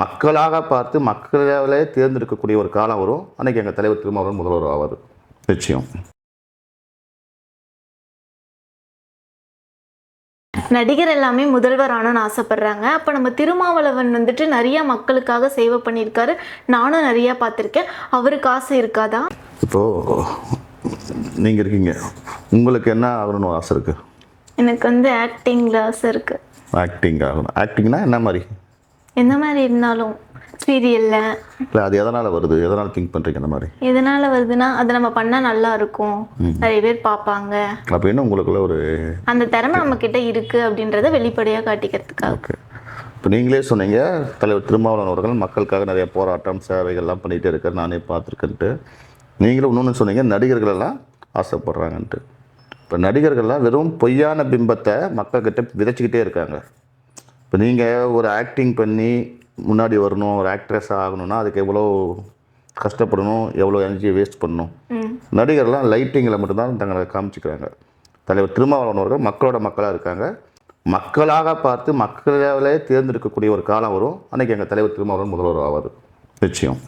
மக்களாக பார்த்து மக்களாலே தேர்ந்தெடுக்கக்கூடிய ஒரு காலம் வரும். அன்னைக்கு எங்கள் தலைவர் திருமாவளவன் முதல்வர் ஆவார். நிச்சயம். நடிகர் எல்லாமே முதல்வர் ஆகணும்னு ஆசைப்படுறாங்க. அப்போ நம்ம திருமாவளவன் வந்துட்டு நிறைய மக்களுக்காக சேவை பண்ணியிருக்காரு. நானும் நிறைய பார்த்துருக்கேன். அவருக்கு ஆசை இருக்காதா? இப்போது நீங்கள் இருக்கீங்க. உங்களுக்கு என்ன ஆகணும்னு ஆசை இருக்குது எனக்கு வந்து ஆக்டிங்கில் ஆசை இருக்குது ஆக்டிங் ஆகணும். ஆக்டிங்னா என்ன மாதிரி? எந்த மாதிரி இருந்தாலும் சீரியலில் இல்லை அது எதனால் வருது? எதனால் திங்க் பண்ணுறீங்க அந்த மாதிரி? எதனால் வருதுன்னா அதை நம்ம பண்ணால் நல்லா இருக்கும். நிறைய பேர் பார்ப்பாங்க. அப்படின்னு உங்களுக்குள்ள ஒரு அந்த திறமை நம்ம கிட்ட இருக்குது அப்படின்றத வெளிப்படையாக காட்டிக்கிறதுக்காக. ஓகே. இப்போ நீங்களே சொன்னீங்க தலைவர் திருமாவளவன் அவர்கள் மக்களுக்காக நிறைய போராட்டம் சேவைகள்லாம் பண்ணிகிட்டே இருக்கார் நானே பார்த்துருக்கேன்ட்டு. நீங்களும் இன்னொன்று சொன்னீங்க நடிகர்கள் எல்லாம் ஆசைப்படுறாங்கன்ட்டு. இப்போ நடிகர்கள்லாம் வெறும் பொய்யான பிம்பத்தை மக்கள்கிட்ட விதைச்சிக்கிட்டே இருக்காங்க. இப்போ நீங்கள் ஒரு ஆக்டிங் பண்ணி முன்னாடி வரணும் ஒரு ஆக்ட்ரஸ் ஆகணும்னா அதுக்கு எவ்வளோ கஷ்டப்படணும் எவ்வளோ எனர்ஜியை வேஸ்ட் பண்ணணும்? நடிகர்லாம் லைட்டிங்கில் மட்டும்தான் தங்களை காமிச்சிக்கிறாங்க. தலைவர் திருமாவளவன் அவர்கள் மக்களோட மக்களாக இருக்காங்க. மக்களாக பார்த்து மக்களாலே தேர்ந்தெடுக்கக்கூடிய ஒரு காலம் வரும். அன்னைக்கு எங்கள் தலைவர் திருமாவளவன் முதல்வர் ஆவார். நிச்சயம்.